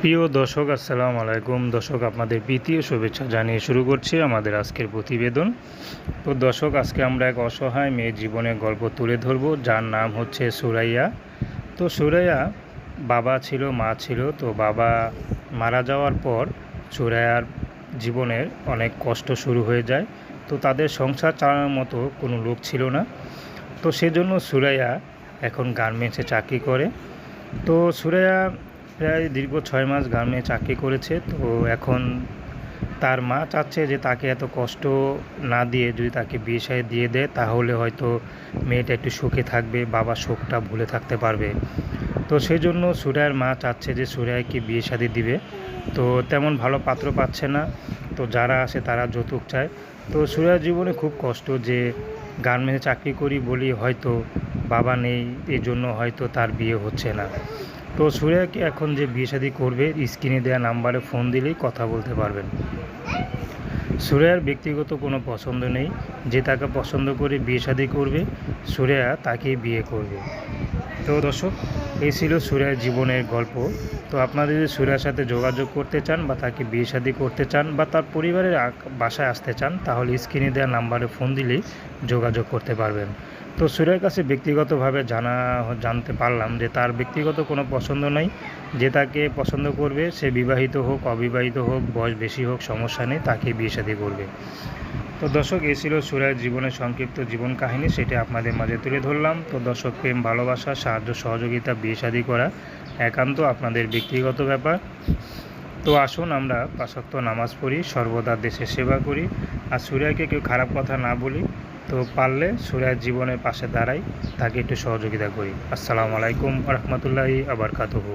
প্রিয় দর্শক, আসসালামু আলাইকুম। দর্শক, আপনাদের প্রীতীয় শুভেচ্ছা জানিয়ে শুরু করছি আমাদের আজকের প্রতিবেদন। তো দর্শক, আজকে আমরা এক অসহায় মেয়ের জীবনের গল্প তুলে ধরব, যার নাম হচ্ছে সুরাইয়া। তো সুরাইয়া বাবা ছিল, মা ছিল। তো বাবা মারা যাওয়ার পর সুরাইয়ার জীবনের অনেক কষ্ট শুরু হয়ে যায়। তো তাদের সংসার চালানোর মতো কোনো লোক ছিল না। তো সেজন্য সুরাইয়া এখন গার্মেন্টসে চাকরি করে। তো সুরাইয়া প্রায় দীর্ঘ ছয় মাস গ্রামে চাকরি করেছে, তো এখন তার মা চাচ্ছে যে তাকে এত কষ্ট না দিয়ে যদি তাকে বিয়ে দিয়ে দেয়, তাহলে হয়তো মেয়েটা একটু সুখে থাকবে, বাবা শোকটা ভুলে থাকতে পারবে। তো সেই জন্য সুরায়ের মা চাচ্ছে যে সুরায়কে বিয়ে শাদি দিবে। তো তেমন ভালো পাত্র পাচ্ছে না, তো যারা আসে তারা যৌতুক চায়। তো সুরায়ের জীবনে খুব কষ্ট যে গার্মেন্টসে চাকরি করি বলি হয়তো বাবা নেই এই জন্য হয়তো তার বিয়ে হচ্ছে না। তো সুরিয়াকে এখন যে বিয়ে শাদী করবে, স্ক্রিনে দেওয়া নাম্বারে ফোন দিলেই কথা বলতে পারবেন। সুরেয়ার ব্যক্তিগত কোনো পছন্দ নেই, যে তাকে পছন্দ করে বিয়ে শাদী করবে, সুরেয়া তাকেই বিয়ে করবে। তো দর্শক, এই ছিল সুরেয়ার জীবনের গল্প। তো আপনারা যদি সুরেয়ার সাথে যোগাযোগ করতে চান বা তাকে বিয়ে শাদী করতে চান বা তার পরিবারের বাসায় আসতে চান, তাহলে স্ক্রিনে দেওয়া নাম্বারে ফোন দিলেই যোগাযোগ করতে পারবেন। তো সুরের কাছে ব্যক্তিগতভাবে জানা, জানতে পারলাম যে তার ব্যক্তিগত কোনো পছন্দ নাই, যে তাকে পছন্দ করবে সে বিবাহিত হোক, অবিবাহিত হোক, বয়স বেশি হোক, সমস্যা নেই, তাকে বিয়ে শাদী করবে। তো দর্শক, এই ছিল সুরায়ের জীবনের সংক্ষিপ্ত জীবন কাহিনী। সেটা আপনাদের মাঝে তুলে ধরলাম। তো দর্শক, প্রেম, ভালোবাসা, সাহায্য, সহযোগিতা, বিয়ে শাদী করা একান্ত আপনাদের ব্যক্তিগত ব্যাপার। তো আসুন আমরা পাশক্ত নামাজ পড়ি, সর্বদা দেশের সেবা করি। আর সুরিয়াকে কেউ খারাপ কথা না বলি, তো পারলে সুরিয়ার জীবনের পাশে দাঁড়াই, তাকে একটু সহযোগিতা করি। আসসালামু আলাইকুম রহমতুল্লাহি আবার কাতহু